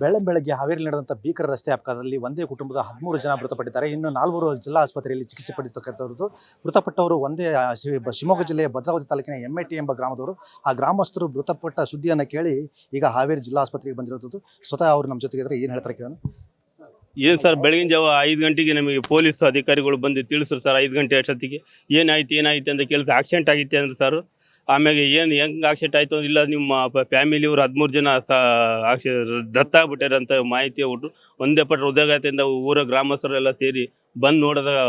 ಬೆಳ್ಳಂ ಬೆಳಗ್ಗೆ ಹಾವೇರಿಯಲ್ಲಿ ನಡೆದಂಥ ಭೀಕರ ರಸ್ತೆ ಅಪಘಾತದಲ್ಲಿ ಒಂದೇ ಕುಟುಂಬದ ಹದಿಮೂರು ಜನ ಮೃತಪಟ್ಟಿದ್ದಾರೆ. ಇನ್ನು ನಾಲ್ವರು ಜಿಲ್ಲಾ ಆಸ್ಪತ್ರೆಯಲ್ಲಿ ಚಿಕಿತ್ಸೆ ಪಡೆಯತಕ್ಕಂಥವ್ರದ್ದು ಮೃತಪಟ್ಟವರು ಒಂದೇ ಶಿವಮೊಗ್ಗ ಜಿಲ್ಲೆಯ ಭದ್ರಾವತಿ ತಾಲೂಕಿನ ಎಮ್ಐಟಿ ಎಂಬ ಗ್ರಾಮದವರು. ಆ ಗ್ರಾಮಸ್ಥರು ಮೃತಪಟ್ಟ ಸುದ್ದಿಯನ್ನು ಕೇಳಿ ಈಗ ಹಾವೇರಿ ಜಿಲ್ಲಾ ಆಸ್ಪತ್ರೆಗೆ ಬಂದಿರೋದು ಸ್ವತಃ ಅವರು ನಮ್ಮ ಜೊತೆಗೆ ಇದ್ರೆ ಏನು ಹೇಳ್ತಾರೆ ಕೇಳೋಣ. ಏನು ಸರ್, ಬೆಳಗಿನ ಜಾವ ಐದು ಗಂಟೆಗೆ ನಮಗೆ ಪೊಲೀಸ್ ಅಧಿಕಾರಿಗಳು ಬಂದು ತಿಳಿಸ್ರು ಸರ್, ಐದು ಗಂಟೆ ಅಷ್ಟೊತ್ತಿಗೆ. ಏನಾಯ್ತು ಏನಾಯ್ತು ಅಂತ ಕೇಳಿದ್ರೆ ಆಕ್ಸಿಡೆಂಟ್ ಆಗಿತ್ತು ಅಂದ್ರೆ ಸರ್? ಆಮೇಲೆ ಏನು ಹೆಂಗೆ ಆಕ್ಸಿಡೆಂಟ್ ಆಯಿತು ಇಲ್ಲ ನಿಮ್ಮ ಫ್ಯಾಮಿಲಿ ಇವ್ರು ಹದಿಮೂರು ಜನ ಸಾ ಆಕ್ಸಿ ದತ್ತಾಗ್ಬಿಟ್ಟಾರೆ ಅಂತ ಮಾಹಿತಿ ಕೊಟ್ಟರು ಒಂದೇ ಪಟ್ಟ ಹೃದಯಾಘಾತದಿಂದ ಊರ ಗ್ರಾಮಸ್ಥರೆಲ್ಲ ಸೇರಿ ಬಂದು ನೋಡಿದಾಗ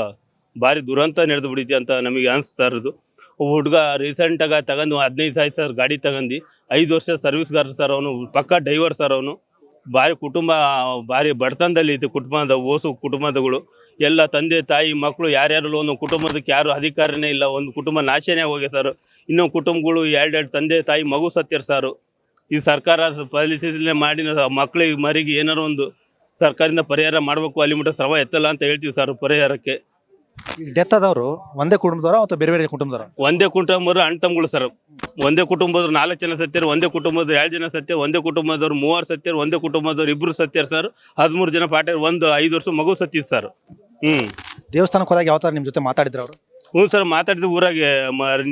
ಭಾರಿ ದುರಂತ ನಡೆದು ಬಿಡಿತಿ ಅಂತ ನಮಗೆ ಅನಿಸ್ತಾ ಇರೋದು. ಹುಡುಗ ರೀಸೆಂಟಾಗಿ ತಗೊಂಡು ಹದಿನೈದು ಸಾವಿರ ಸರ್ ಗಾಡಿ ತಗೊಂಡು ಐದು ವರ್ಷ ಸರ್ವಿಸ್ಗಾರ ಸರ್ ಅವನು, ಪಕ್ಕ ಡೈವರ್ ಸರ್ ಅವನು. ಭಾರಿ ಕುಟುಂಬ, ಭಾರಿ ಬಡತನದಲ್ಲಿ ಇತ್ತು ಕುಟುಂಬದ, ಓಸು ಕುಟುಂಬದಗಳು. ಎಲ್ಲ ತಂದೆ, ತಾಯಿ ಮಕ್ಕಳು ಯಾರ್ಯಾರಲ್ಲೂ ಒಂದು ಕುಟುಂಬದಕ್ಕೆ ಯಾರು ಅಧಿಕಾರನೇ ಇಲ್ಲ. ಒಂದು ಕುಟುಂಬ ನಾಶನೇ ಹೋಗಿ ಸರ್. ಇನ್ನೊಂದು ಕುಟುಂಬಗಳು ಎರಡೆರಡು ತಂದೆ ತಾಯಿ ಮಗು ಸತ್ತಿರ ಸಾರು. ಈ ಸರ್ಕಾರ ಪರಿಸ್ಥಿತಿಲೇ ಮಾಡಿ ಮಕ್ಕಳಿಗೆ ಮರಿಗೆ ಏನಾರು ಒಂದು ಸರ್ಕಾರದಿಂದ ಪರಿಹಾರ ಮಾಡಬೇಕು ಅಲ್ಲಿ ಮಟ್ಟ ಸ್ರವ ಎತ್ತಲ್ಲ ಅಂತ ಹೇಳ್ತೀವಿ ಸರ್ ಪರಿಹಾರಕ್ಕೆ. ಡೆತ್ ಆದವರು ಒಂದೇ ಕುಟುಂಬದವರು ಅಥವಾ ಬೇರೆ ಬೇರೆ ಕುಟುಂಬದವರು? ಒಂದೇ ಕುಟುಂಬರು ಅಣ್ಣ ತಮ್ಮಗಳು ಸರ್. ಒಂದೇ ಕುಟುಂಬದವ್ರು ನಾಲ್ಕು ಜನ ಸತ್ಯರು ಒಂದೇ ಕುಟುಂಬದ ಎರಡು ಜನ ಸತ್ಯ ಒಂದೇ ಕುಟುಂಬದವ್ರು ಮೂವರು ಸತ್ಯರು ಒಂದೇ ಕುಟುಂಬದವ್ರು ಇಬ್ಬರು ಸತ್ಯರು ಸರ್ ಹದಿಮೂರು ಜನ ಪಾಠ ಒಂದು ಐದು ವರ್ಷ ಮಗು ಸತ್ತಿತ್ತು ಸರ್. ಹ್ಞೂ ದೇವಸ್ಥಾನಕ್ಕೆ ಹೋದಾಗ ಯಾವ ಥರ ನಿಮ್ಮ ಜೊತೆ ಮಾತಾಡಿದ್ರು ಅವರು ಹ್ಞೂ ಸರ್ ಮಾತಾಡಿದ ಊರಾಗೆ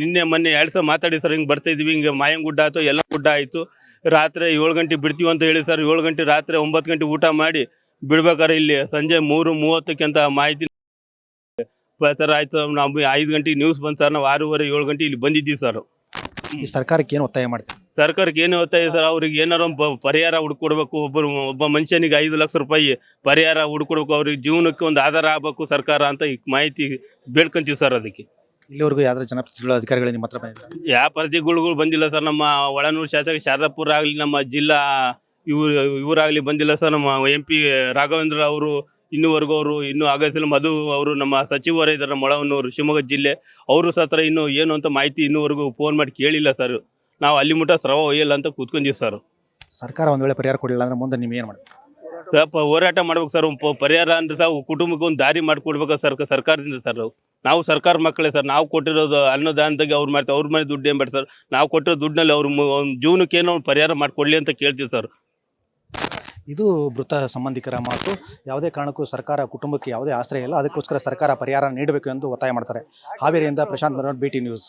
ನಿನ್ನೆ, ಮೊನ್ನೆ ಎರಡು ಸಲ ಮಾತಾಡಿ ಸರ್, ಹಿಂಗೆ ಬರ್ತಾ ಇದೀವಿ, ಹಿಂಗೆ ಮಾಯಂ ಗುಡ್ಡ ಆಯ್ತು, ಎಲ್ಲ ಗುಡ್ಡ ಆಯಿತು. ರಾತ್ರಿ ಏಳು ಗಂಟೆ ಬಿಡ್ತೀವಿ ಅಂತ ಹೇಳಿ ಸರ್, ಏಳು ಗಂಟೆ ರಾತ್ರಿ ಒಂಬತ್ತು ಗಂಟೆ ಊಟ ಮಾಡಿ ಬಿಡ್ಬೇಕಾದ್ರೆ ಇಲ್ಲಿ ಸಂಜೆ ಮೂರು ಮೂವತ್ತಕ್ಕೆ ಅಂತ ಮಾಹಿತಿ ಸರ್ ಆಯ್ತು. ನಾವು ಐದು ಗಂಟೆಗೆ ನ್ಯೂಸ್ ಬಂತು ಸರ್, ನಾವು ಆರೂವರೆ, ಏಳು ಗಂಟೆ ಇಲ್ಲಿ ಬಂದಿದ್ದೀವಿ ಸರ್. ಈ ಸರ್ಕಾರಕ್ಕೆ ಏನು ಒತ್ತಾಯ ಮಾಡ್ತೀವಿ ಸರ್ಕಾರಕ್ಕೆ ಏನು ಒತ್ತಾಯ ಸರ್? ಅವ್ರಿಗೆ ಏನಾರು ಒಂದು ಪರಿಹಾರ ಹುಡ್ಕೊಡ್ಬೇಕು. ಒಬ್ಬರು ಒಬ್ಬ ಮನುಷ್ಯನಿಗೆ ಐದು ಲಕ್ಷ ರೂಪಾಯಿ ಪರಿಹಾರ ಹುಡ್ಕೊಡ್ಬೇಕು. ಅವ್ರಿಗೆ ಜೀವನಕ್ಕೆ ಒಂದು ಆಧಾರ ಆಗ್ಬೇಕು ಸರ್ಕಾರ ಅಂತ ಈ ಮಾಹಿತಿ ಬೇಡ್ಕೊಂತೀವಿ ಸರ್ ಅದಕ್ಕೆ. ಇಲ್ಲಿವರೆಗೂ ಯಾವ್ದಾದ್ರು ಜನಪ್ರತಿನಿಧಿಗಳು ಅಧಿಕಾರಿಗಳು ನಿಮ್ಮ ಹತ್ರ ಬಂದಿದ್ದಾರೆ ಯಾವ ಪ್ರತಿಗಳು ಬಂದಿಲ್ಲ ಸರ್. ನಮ್ಮ ಒಳನೂರು ಶಾಸಕ ಶಾರದಾಪುರ ಆಗಲಿ ನಮ್ಮ ಜಿಲ್ಲಾ ಇವ್ರು ಇವರಾಗಲಿ ಬಂದಿಲ್ಲ ಸರ್. ನಮ್ಮ ಎಂ ಪಿ ರಾಘವೇಂದ್ರ ಅವರು ಇನ್ನೂವರೆಗೂ ಅವರು ಇನ್ನೂ ಆಗಸಲು ಮಧು ಅವರು ನಮ್ಮ ಸಚಿವರು ಇದ್ದಾರೆ ಮೊಳವನ್ನೂರು ಶಿವಮೊಗ್ಗ ಜಿಲ್ಲೆ. ಅವರು ಸತ್ರ ಇನ್ನೂ ಏನು ಅಂತ ಮಾಹಿತಿ ಇನ್ನೂವರೆಗೂ ಫೋನ್ ಮಾಡಿ ಕೇಳಿಲ್ಲ ಸರ್ ನಾವು ಅಲ್ಲಿ ಮುಟ್ಟ ಸ್ರವ ಒಯ್ಯಲ್ಲ ಅಂತ ಕೂತ್ಕೊಂಡಿವಿ ಸರ್ ಸರ್ಕಾರ ಒಂದು ವೇಳೆ ಪರಿಹಾರ ಕೊಡಲಿಲ್ಲ ಅಂದ್ರೆ ಮುಂದೆ ನೀವು ಏನು ಮಾಡ್ತೀವಿ ಸರ್ ಹೋರಾಟ ಮಾಡ್ಬೇಕು ಸರ್ ಒಂದು ಪರಿಹಾರ ಅಂದ್ರೆ ಸರ್ ಕುಟುಂಬಕ್ಕೆ ಒಂದು ದಾರಿ ಮಾಡಿಕೊಡ್ಬೇಕು ಸರ್ ಸರ್ಕಾರದಿಂದ ಸರ್ ನಾವು ಸರ್ಕಾರ ಮಕ್ಕಳೇ ಸರ್ ನಾವು ಕೊಟ್ಟಿರೋದು ಅನ್ನದಾನದಾಗೆ ಅವ್ರು ಮಾಡ್ತಾರೆ ಅವ್ರ ಮನೆ ದುಡ್ಡು ಏನು ಬೇಡ ಸರ್ ನಾವು ಕೊಟ್ಟಿರೋ ದುಡ್ಡಿನಲ್ಲಿ ಅವ್ರ ಒಂದು ಅವ್ನ ಜೀವನಕ್ಕೆ ಏನೋ ಒಂದು ಪರಿಹಾರ ಮಾಡಿಕೊಡ್ಲಿ ಅಂತ ಕೇಳ್ತೀವಿ ಸರ್ ಇದು ಮೃತ ಸಂಬಂಧಿಕರ ಮಾತು. ಯಾವುದೇ ಕಾರಣಕ್ಕೂ ಸರ್ಕಾರ ಕುಟುಂಬಕ್ಕೆ ಯಾವುದೇ ಆಶ್ರಯ ಇಲ್ಲ. ಅದಕ್ಕೋಸ್ಕರ ಸರ್ಕಾರ ಪರಿಹಾರ ನೀಡಬೇಕು ಎಂದು ಒತ್ತಾಯ ಮಾಡ್ತಾರೆ. ಹಾವೇರಿಯಿಂದ Prashanth Manohar B T news